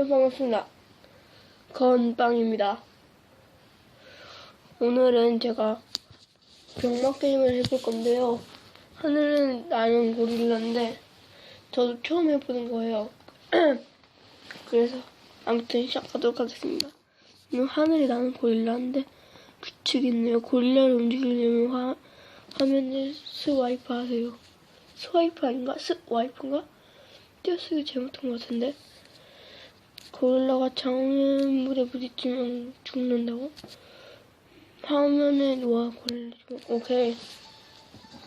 안녕하세요. 반갑습니다. 건빵입니다. 오늘은 제가 병맛 게임을 해볼 건데요. 하늘은 나는 고릴라인데 저도 처음 해보는 거예요. 그래서 아무튼 시작하도록 하겠습니다. 하늘이 나는 고릴라인데 규칙이 있네요. 고릴라를 움직이려면 화, 화면을 스와이프 하세요. 스와이프 아닌가? 스와이프인가? 띄어쓰기 잘못한 것 같은데 고릴라가 장애물에 부딪히면 죽는다고? 화면에 놓아 고릴라 죽 오케이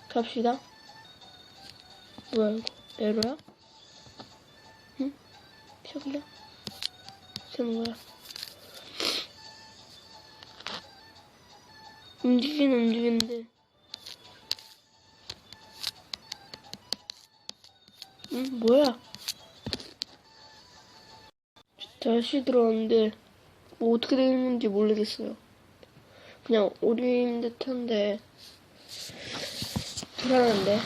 갑시다 뭐야 이거 에러야? 응? 시작이야? 되는 거야 움직이는 움직이는데 응? 뭐야? 다시 들어왔는데 뭐 어떻게 되는지 모르겠어요. 그냥 오류인 듯한데 불안한데.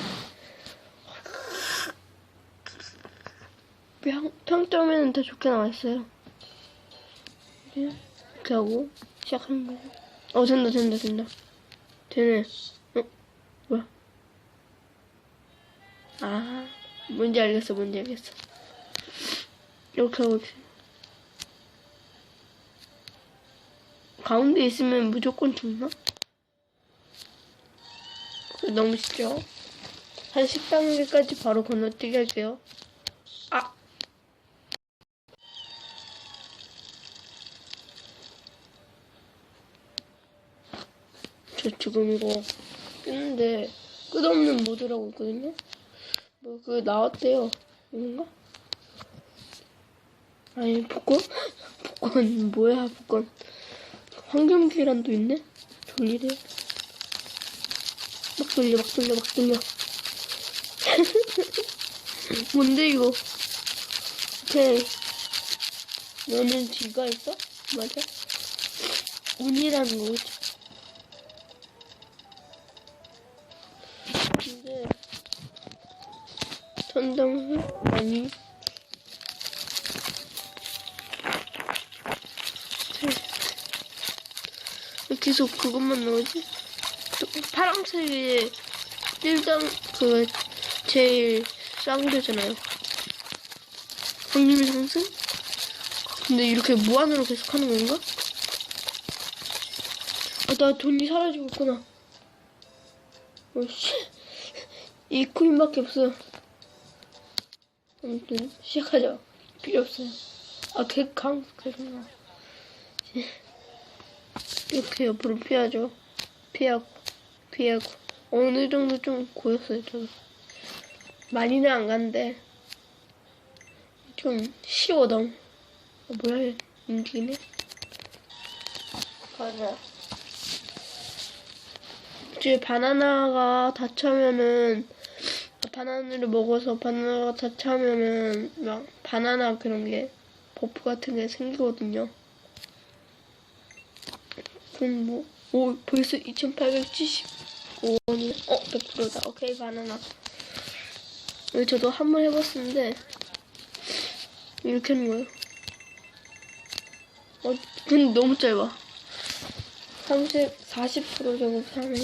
평, 평점에는 더 좋게 나와있어요. 이렇게 하고 시작하는 거죠. 어 된다 된다 된다. 되네. 어? 뭐야? 아 뭔지 알겠어 뭔지 알겠어. 이렇게 하고 있어. 가운데 있으면 무조건 죽나? 너무 쉽죠? 한 10단계까지 바로 건너뛰게 할게요. 아! 저 지금 이거 깼는데 끝없는 모드라고 있거든요? 뭐 그게 나왔대요. 이건가? 아니 복권? 복권 뭐야 복권 황금 계란도 있네? 돌리래 막 돌려 막 돌려 막 돌려 뭔데 이거 오케이 너는 쥐가 있어? 맞아? 운이라는 거지 근데 전당수? 아니 계속 그것만 나오지? 그 파랑색이 일장 그 제일 쌍대잖아요. 확률 상승? 근데 이렇게 무한으로 계속 하는 건가? 아, 나 돈이 사라지고 있구나. 오씨. 이 코인밖에 없어. 아무튼, 시작하자. 필요 없어요. 아, 개 강, 개강. 이렇게 옆으로 피하죠. 피하고, 피하고. 어느 정도 좀 고였어요, 저도. 많이는 안 간데, 좀 쉬워, 너무. 어, 뭐야, 움직이네? 가자. 이제 바나나가 다 차면은, 바나나를 먹어서 바나나가 다 차면은, 막, 바나나 그런 게, 버프 같은 게 생기거든요. 그럼 뭐, 오, 벌써 2,875원이, 어, 100%다. 오케이, 바나나. 이거 저도 한 번 해봤었는데, 이렇게 하는 거예요. 어, 근데 너무 짧아. 30, 40% 정도 하면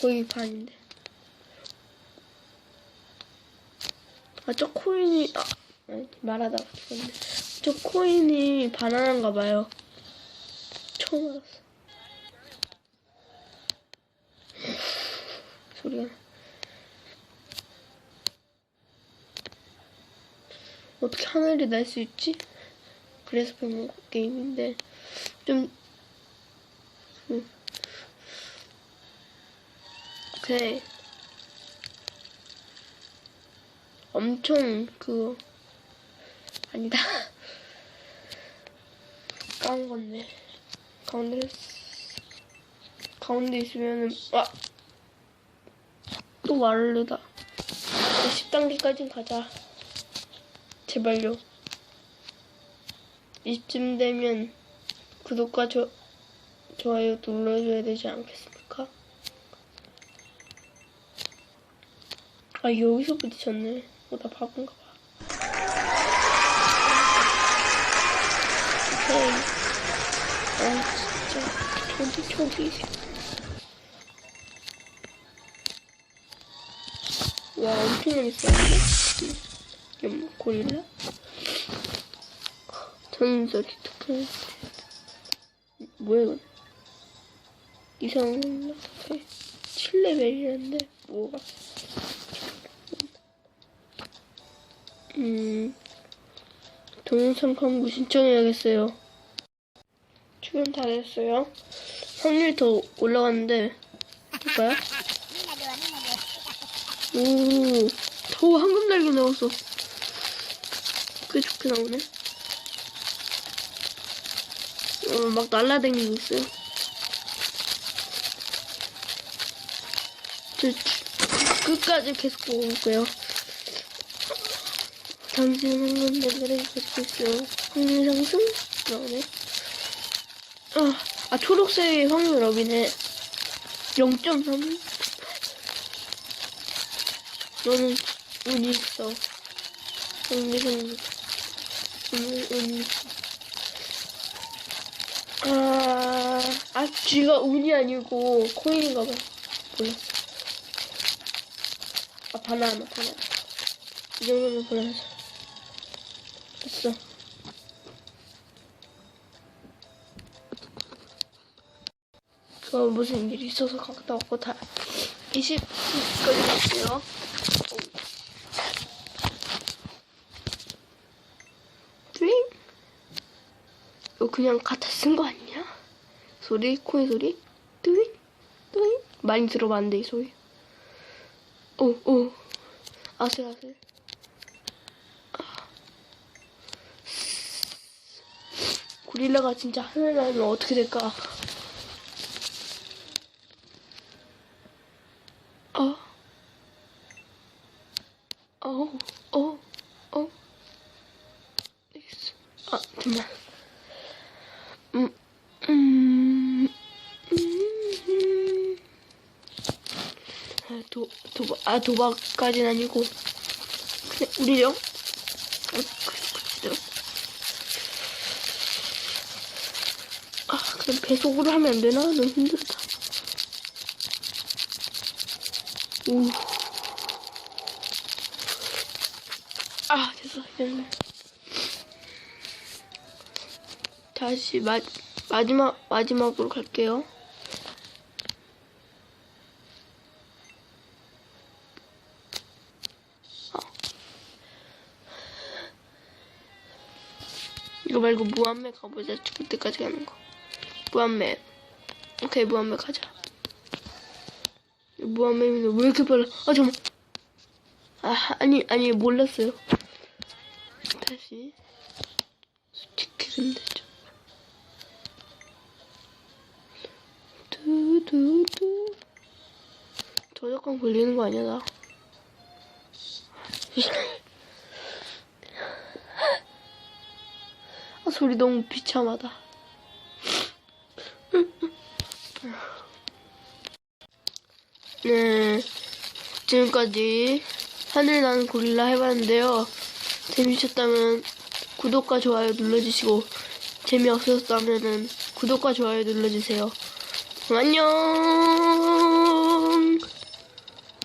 거의 반인데. 아, 저 코인이, 아, 죽었네. 저 코인이 바나나인가 봐요. 처음 알았어. 소리가 나. 어떻게 하늘이 날 수 있지? 그래서 배운 게임인데 좀 음. 오케이 엄청 그거 아니다 까먹었네 가운데 가운데 있으면은 아! 또 마르르다 10단계까진 가자 제발요 20쯤 되면 구독과 저, 좋아요 눌러줘야 되지 않겠습니까? 아 여기서 부딪혔네 어, 나 바본가 봐 템. 아, 진짜. 저기. 와, 엄청 썼는데? 음, 고릴라? 전설이 투표. 뭐야, 이건? 이상한 카페. 7레벨이란데, 뭐가? 음, 동영상 광고 신청해야겠어요. 출연 다 됐어요. 확률이 더 올라갔는데, 볼까요? 오, 더 황금 날개 나왔어. 꽤 좋게 나오네. 어, 막 날라다니고 있어요. 저, 끝까지 계속 보고 올게요. 당신은 황금 날개를 갖고 있어요. 확률 상승? 나오네. 아, 아 초록색의 확률 업이네. 0.3? 너는 운이 있어. 은미는 오늘 운이 있어. 아, 아, 쥐가 운이 아니고 코인인가 봐. 몰랐어. 아, 바나나, 바나나. 이 정도면 보내서. 됐어. 저 무슨 일이 있어서 갔다 왔고 다 20분까지 갔어요. 띵? 이거 그냥 갖다 쓴 거 아니냐? 소리? 코인 소리? 띵? 띵? 많이 들어봤는데 이 소리. 오, 오. 아슬아슬. 아. 고릴라가 진짜 하늘 나면 어떻게 될까? 어. 어, 어, 어. 알겠어. 아, 잠깐만. 음, 음, 음. 아, 도, 도박, 아, 도박까지는 아니고. 그냥, 우리요? 아, 그냥 배속으로 하면 안 되나? 너무 힘들다. 오. 아, 됐어. 됐네. 다시 마, 마지막, 마지막으로 갈게요. 어. 이거 말고 무한맥 가보자. 그때까지 가는 거. 무한맥. 오케이, 무한맥 가자. 무한맥인데 왜 이렇게 빨라? 아, 잠깐만. 아, 아니, 아니, 몰랐어요. 다시. 스티커인데, 좀. 저작권 걸리는 거 아니야, 나? 아, 소리 너무 비참하다. 네. 지금까지 하늘 나는 고릴라 해봤는데요. 재미있었다면 구독과 좋아요 눌러주시고 재미없었다면 구독과 좋아요 눌러주세요. 안녕.